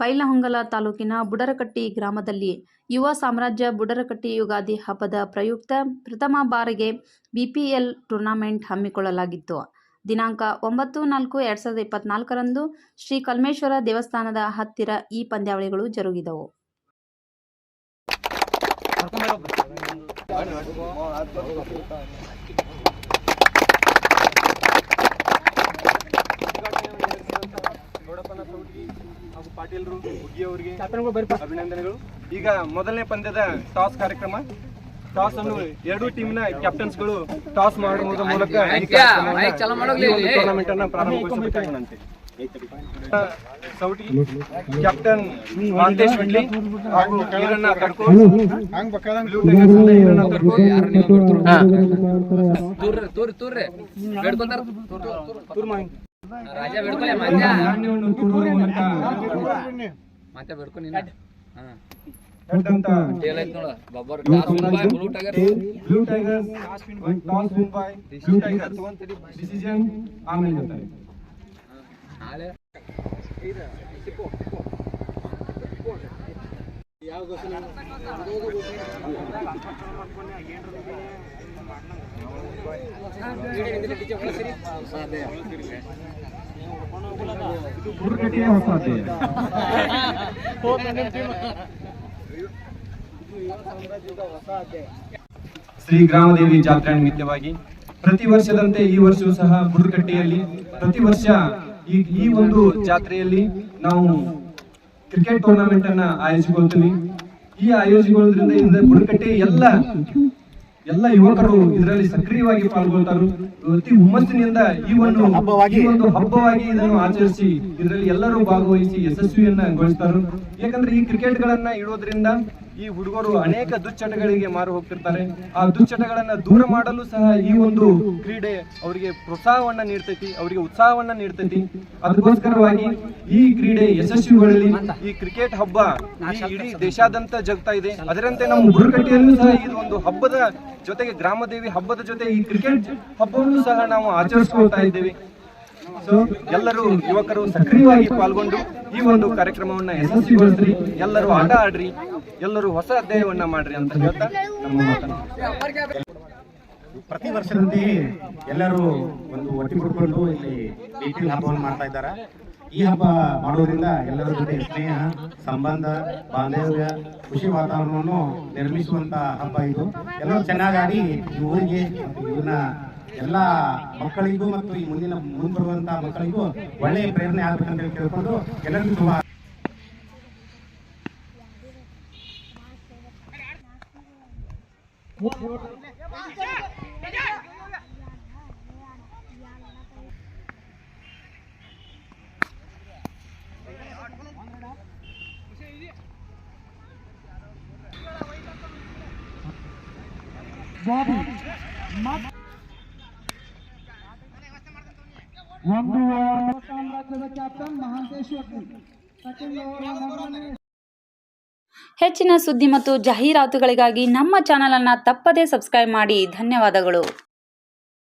ಬೈಲಹೊಂಗಲ ತಾಲೂಕಿನ ಬುಡರಕಟ್ಟಿ ಗ್ರಾಮದಲ್ಲಿ ಯುವ ಸಾಮ್ರಾಜ್ಯ ಬುಡರಕಟ್ಟಿ ಯುಗಾದಿ ಹಬ್ಬದ ಪ್ರಯುಕ್ತ ಪ್ರಥಮ ಬಾರಿಗೆ ಬಿಪಿಎಲ್ ಟೂರ್ನಮೆಂಟ್ ಹಮ್ಮಿಕೊಳ್ಳಲಾಗಿತ್ತು. ದಿನಾಂಕ ಒಂಬತ್ತು ನಾಲ್ಕು ಎರಡು ಸಾವಿರದ ಇಪ್ಪತ್ನಾಲ್ಕರಂದು ಶ್ರೀ ಕಲ್ಮೇಶ್ವರ ದೇವಸ್ಥಾನದ ಹತ್ತಿರ ಈ ಪಂದ್ಯಾವಳಿಗಳು ಜರುಗಿದವು. ಹಾಗೂ ಪಾಟೀಲ್ರು ಹುಗ್ಗಿ ಅವರಿಗೆ ಅಭಿನಂದನೆಗಳು. ಈಗ ಮೊದಲನೇ ಪಂದ್ಯದ ಟಾಸ್ ಕಾರ್ಯಕ್ರಮ. ಟಾಸ್ ಅನ್ನು ಎರಡೂ ಟೀಮ್ನ ಕ್ಯಾಪ್ಟನ್ಸ್ಗಳು ಟಾಸ್ ಮಾಡುವುದರ ಮೂಲಕ ಟೂರ್ನಮೆಂಟ್ ಅನ್ನ ಪ್ರಾರಂಭಗೊಳಿಸಬೇಕಾಗಿನಂತೆ ಸೌಟಿ ಕ್ಯಾಪ್ಟನ್ ಮಾಂತೇಶ್ ವಿಟ್ಲಿ ಹಾಗೂ ಈರಣ್ಣ ಕಡ್ಕೋ ತೂರ್ರಿ? ಬೇಡ್ಕೊಂತಾರ? ತೂರ್ ಮಾಹಿತಿ. ರಾಜ ಬೇಡ್ಕೊಲೆ ಮೂಲಕ ಮತ್ತೆ ಬೇಡ್ಕೊ ನೀನು. ಹಾ. ಟೇಲ್ ಐತ್ ನೋಡು. Babbar Mumbai blue tiger. Blue decision ಆಮೇಲೆ ಹೇಳ್ತಾರೆ. ನಾಳೆ. ಶ್ರೀ ಗ್ರಾಮದೇವಿ ಜಾತ್ರೆ ನಿಮಿತ್ತವಾಗಿ ಪ್ರತಿ ವರ್ಷದಂತೆ ಈ ವರ್ಷವೂ ಸಹ ಬುರುಕಟ್ಟೆಯಲ್ಲಿ ಪ್ರತಿ ವರ್ಷ ಈ ಈ ಒಂದು ಜಾತ್ರೆಯಲ್ಲಿ ನಾವು ಕ್ರಿಕೆಟ್ ಟೂರ್ನಮೆಂಟ್ ಅನ್ನ ಆಯೋಜಿಸಿಕೊಳ್ತೀವಿ ಈ ಆಯೋಜಿಸಿಕೊಳ್ಳೋದ್ರಿಂದ ಇಂದ ಬುರುಕಟ್ಟೆ ಎಲ್ಲ ಎಲ್ಲ ಯುವಕರು ಇದರಲ್ಲಿ ಸಕ್ರಿಯವಾಗಿ ಪಾಲ್ಗೊಳ್ತಾರೆ. ಅತಿ ಹುಮ್ಮಸ್ಸಿನಿಂದ ಈ ಒಂದು ಈ ಒಂದು ಹಬ್ಬವಾಗಿ ಇದನ್ನು ಆಚರಿಸಿ ಇದರಲ್ಲಿ ಎಲ್ಲರೂ ಭಾಗವಹಿಸಿ ಯಶಸ್ವಿಯನ್ನ ಗೊಳಿಸ್ತಾರೆ. ಯಾಕಂದ್ರೆ ಈ ಕ್ರಿಕೆಟ್ ಗಳನ್ನ ಇಡೋದ್ರಿಂದ ಈ ಹುಡುಗರು ಅನೇಕ ದುಶ್ಚಟಗಳಿಗೆ ಮಾರು ಹೋಗ್ತಿರ್ತಾರೆ. ಆ ದುಶ್ಚಟಗಳನ್ನ ದೂರ ಮಾಡಲು ಸಹ ಈ ಒಂದು ಕ್ರೀಡೆ ಅವರಿಗೆ ಪ್ರೋತ್ಸಾಹವನ್ನ ನೀಡ್ತೈತಿ, ಅವರಿಗೆ ಉತ್ಸಾಹವನ್ನ ನೀಡ್ತೈತಿ. ಅದಕ್ಕೋಸ್ಕರವಾಗಿ ಈ ಕ್ರೀಡೆ ಯಶಸ್ವಿಗೊಳ್ಳಲಿ. ಈ ಕ್ರಿಕೆಟ್ ಹಬ್ಬ ಈ ಇಡೀ ದೇಶಾದ್ಯಂತ ಜಗ್ತಾ ಇದೆ. ಅದರಂತೆ ನಮ್ಮ ಬುರುಕಟ್ಟಿಯಲ್ಲೂ ಸಹ ಇದು ಒಂದು ಹಬ್ಬದ ಜೊತೆಗೆ, ಗ್ರಾಮದೇವಿ ಹಬ್ಬದ ಜೊತೆ ಈ ಕ್ರಿಕೆಟ್ ಹಬ್ಬವನ್ನು ಸಹ ನಾವು ಆಚರಿಸ್ಕೊಳ್ತಾ ಇದ್ದೇವೆ. ಸೊ ಎಲ್ಲರೂ ಯುವಕರು ಸಕ್ರಿಯವಾಗಿ ಪಾಲ್ಗೊಂಡು ಈ ಒಂದು ಕಾರ್ಯಕ್ರಮವನ್ನ ಯಶಸ್ವಿಗೊಳಿಸ್ರಿ. ಎಲ್ಲರೂ ಆಟ ಆಡ್ರಿ. ಎಲ್ಲರೂ ಹೊಸ ಅಧ್ಯಾಯವನ್ನ ಮಾಡ್ರಿ ಅಂತ ಹೇಳ್ತಾ ನಮ್ಮ ಪ್ರತಿ ವರ್ಷದಂತೆಯೇ ಎಲ್ಲರೂ ಒಂದು ಒಟ್ಟಿಗೂಡಿಕೊಂಡು ಇಲ್ಲಿ ಬಿಪಿಎಲ್ ಹಬ್ಬವನ್ನು ಮಾಡ್ತಾ ಇದ್ದಾರೆ. ಈ ಹಬ್ಬ ಮಾಡೋದ್ರಿಂದ ಎಲ್ಲರ ಜೊತೆ ಸ್ನೇಹ, ಸಂಬಂಧ, ಬಾಂಧವ್ಯ, ಖುಷಿ ವಾತಾವರಣವನ್ನು ನಿರ್ಮಿಸುವಂತ ಹಬ್ಬ ಇದು. ಎಲ್ಲರೂ ಚೆನ್ನಾಗಿ ಊರಿಗೆ ಇವ್ರನ್ನ ಎಲ್ಲ ಮಕ್ಕಳಿಗೂ ಮತ್ತು ಈ ಮುಂದಿನ ಮುಂಬರುವಂತಹ ಮಕ್ಕಳಿಗೂ ಒಳ್ಳೆಯ ಪ್ರೇರಣೆ ಆಗಬೇಕಂತ ಹೇಳಿ ಕೇಳ್ಕೊಂಡು ಎಲ್ಲರಿಗೂ ಶುಭ ಹೆಚ್ಚಿನ ಸುದ್ದಿ ಮತ್ತು ಜಾಹೀರಾತುಗಳಿಗಾಗಿ ನಮ್ಮ ಚಾನಲನ್ನು ತಪ್ಪದೇ ಸಬ್ಸ್ಕ್ರೈಬ್ ಮಾಡಿ. ಧನ್ಯವಾದಗಳು.